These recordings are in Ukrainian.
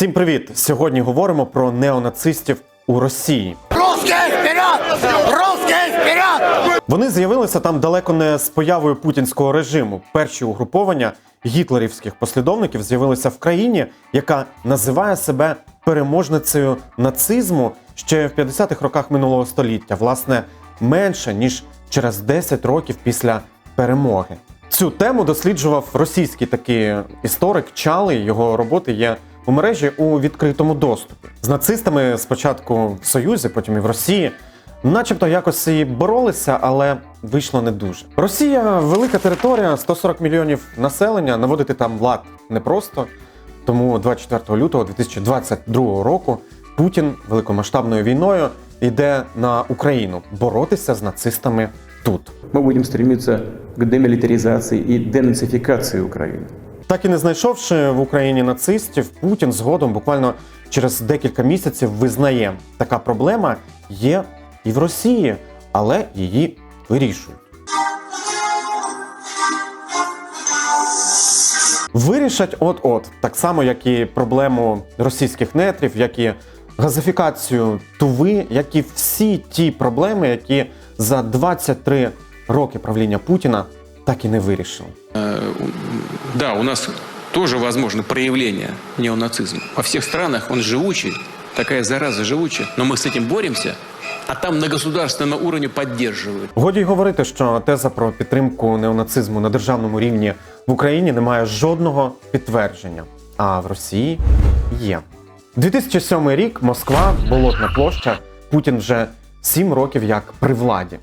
Всім привіт! Сьогодні говоримо про неонацистів у Росії. Вперед! Вперед! Вони з'явилися там далеко не з появою путінського режиму. Перші угруповання гітлерівських послідовників з'явилися в країні, яка називає себе переможницею нацизму ще в 50-х роках минулого століття, власне, менше ніж через 10 років після перемоги. Цю тему досліджував російський такий історик Чали. Його роботи є у мережі у відкритому доступі. З нацистами спочатку в Союзі, потім і в Росії. Начебто якось і боролися, але вийшло не дуже. Росія велика територія, 140 мільйонів населення. Наводити там лад непросто. Тому 24 лютого 2022 року Путін великомасштабною війною йде на Україну боротися з нацистами тут. Мы будем стремиться к демилитаризации и денацификации Украины. Так і не знайшовши в Україні нацистів, Путін згодом, буквально через декілька місяців, визнає, така проблема є і в Росії, але її вирішують. Вирішать от-от, так само, як і проблему російських нетрів, як і газифікацію Туви, як і всі ті проблеми, які за 23 роки правління Путіна так і не вирішили. Да, у нас тоже возможно проявление неонацизма. Во всех странах он живучий, такая зараза живучая, но мы с этим боремся, а там на государственном уровне поддерживают. Годі й говорити, що теза про підтримку неонацизму на державному рівні в Україні не має жодного підтвердження, а в Росії є. 2007 рік Москва, Болотна площа, Путін вже 7 років як при владі.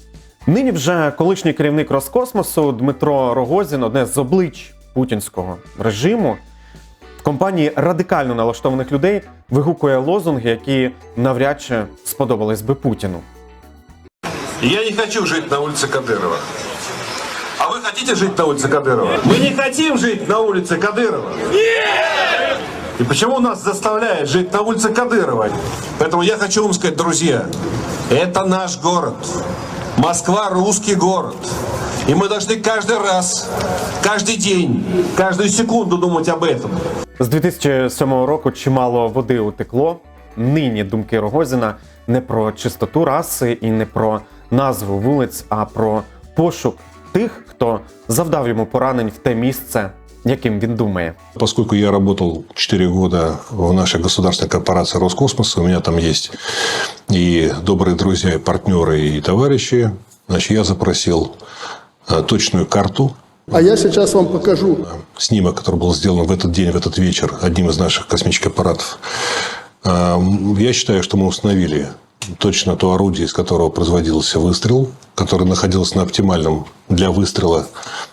Нині вже колишній керівник Роскосмосу Дмитро Рогозін, одне з облич путінського режиму, в компанії радикально налаштованих людей вигукує лозунги, які навряд чи сподобались би Путіну. Я не хочу жить на улице Кадырова. А вы хотите жить на улице Кадырова? Мы не хотим жить на улице Кадырова. Нет! И почему нас заставляют жить на улице Кадырова? Поэтому я хочу вам сказать, друзья, это наш город. Москва – русский город. И мы должны каждый раз, каждый день, каждую секунду думать об этом. З 2007 року чимало води утекло. Нині думки Рогозіна не про чистоту раси і не про назву вулиць, а про пошук тих, хто завдав йому поранень в те місце, яким він думає. Поскольку я работал 4 года в нашей государственной корпорации Роскосмос, у меня там есть и добрые друзья, и партнеры, и товарищи, значит, я запросил э, точную карту, А я сейчас вам покажу. снимок, который был сделан в этот день, в этот вечер одним из наших космических аппаратов. Э, Я считаю, что мы установили точно то орудие, из которого производился выстрел, которое находилось на оптимальном для выстрела,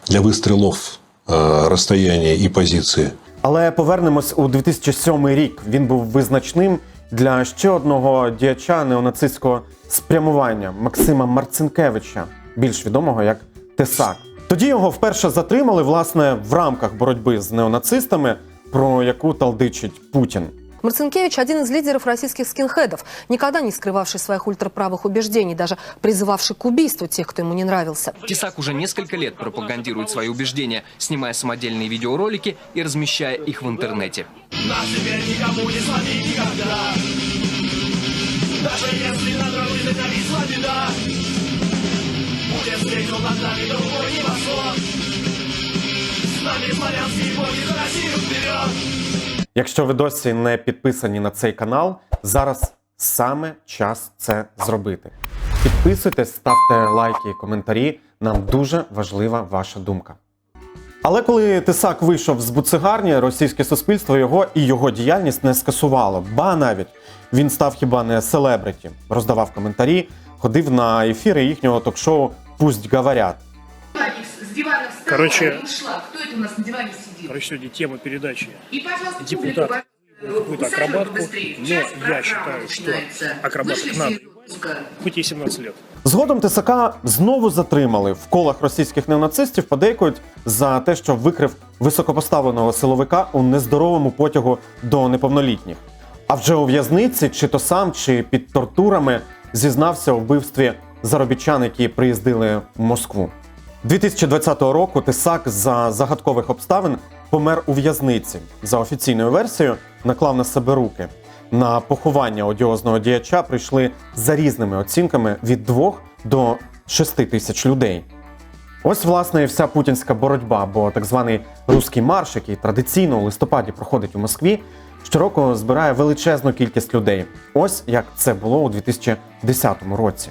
для выстрелов э, і позиції. Але повернемось у 2007 рік. Він був визначним для ще одного діяча неонацистського спрямування Максима Марцинкевича, більш відомого як Тесак. Тоді його вперше затримали власне в рамках боротьби з неонацистами, про яку талдичить Путін. Марцинкевич – один из лидеров российских скинхедов, никогда не скрывавший своих ультраправых убеждений, даже призывавший к убийству тех, кто ему не нравился. Тесак уже несколько лет пропагандирует свои убеждения, снимая самодельные видеоролики и размещая их в интернете. Якщо ви досі не підписані на цей канал, зараз саме час це зробити. Підписуйтесь, ставте лайки і коментарі. Нам дуже важлива ваша думка. Але коли Тисак вийшов з буцегарні, російське суспільство його і його діяльність не скасувало. Ба навіть він став хіба не селебриті, роздавав коментарі, ходив на ефіри їхнього ток-шоу Пусть говорять С дивана встала Короче- и ушла. Кто это у нас на диване сидит? Короче, сегодня тема передачи И, пожалуйста, депутат публику, какую-то усаживай акробатку, побыстрее. но Сейчас я программа считаю, что начинается. акробаток Вышли надо все из отпуска. хоть ей 17 лет. Згодом Тисака знову затримали в колах російських неонацистів, подейкують за те, що викрив високопоставленого силовика у нездоровому потягу до неповнолітніх. А вже у в'язниці, чи то сам, чи під тортурами зізнався у вбивстві заробітчан, які приїздили в Москву. 2020 року Тисак за загадкових обставин помер у в'язниці. За офіційною версією, наклав на себе руки. На поховання одіозного діяча прийшли за різними оцінками від 2 до 6 тисяч людей. Ось, власне, і вся путінська боротьба, бо так званий руський марш, який традиційно у листопаді проходить у Москві, щороку збирає величезну кількість людей. Ось як це було у 2010 році.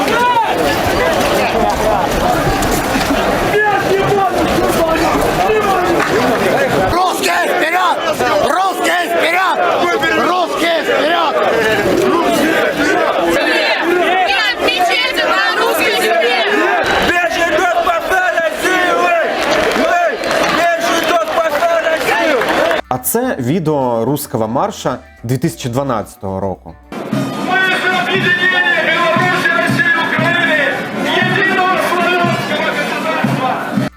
Русские вперед! Русские вперед! Русские вперед! Нет мечети на русской земле! А це відео руського марша 2012 року.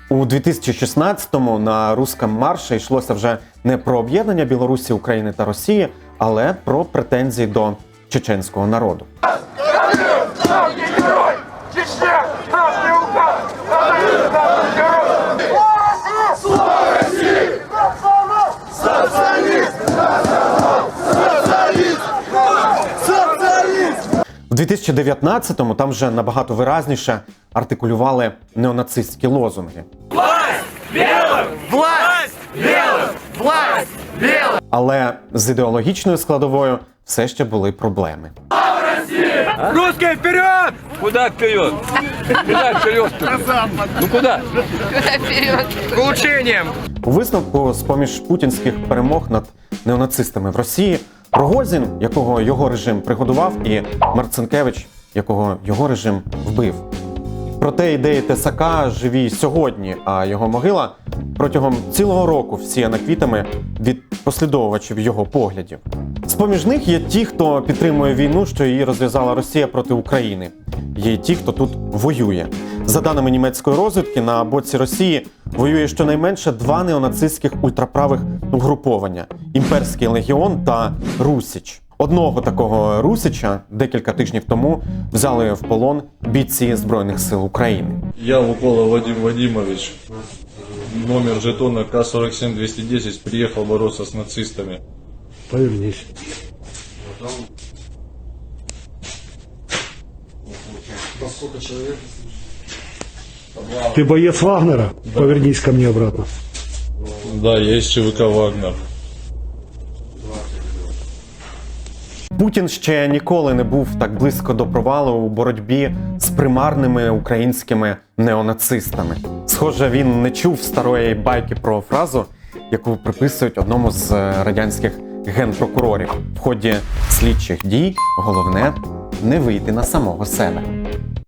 У 2016-му на руському марші йшлося вже не про об'єднання Білорусі, України та Росії, але про претензії до чеченського народу. У 2019-му там вже набагато виразніше артикулювали неонацистські лозунги. Але з ідеологічною складовою все ще були проблеми. Русские вперед! Куда вперед? Куда вперед? Ну куда? К улучшениям! У висновку з поміж путінських перемог над неонацистами в Росії Рогозін, якого його режим пригодував, і Марцинкевич, якого його режим вбив. Проте ідеї Тесака живі сьогодні, а його могила протягом цілого року всіяна квітами від послідовувачів його поглядів. З-поміж них є ті, хто підтримує війну, що її розв'язала Росія проти України. Є й ті, хто тут воює. За даними німецької розвідки, на боці Росії воює щонайменше два неонацистських ультраправих угруповання: імперський легіон та Русіч. Одного такого Русича декілька тижнів тому взяли в полон бійці Збройних сил України. Я Лукола Вадим Вадимович, номер жетона К-47-210, приехал бороться с нацистами. Повернись. Ты боец Вагнера? Повернись ко мне обратно. Да, я из ЧВК «Вагнер». Путін ще ніколи не був так близько до провалу у боротьбі з примарними українськими неонацистами. Схоже, він не чув старої байки про фразу, яку приписують одному з радянських генпрокурорів. В ході слідчих дій головне не вийти на самого себе.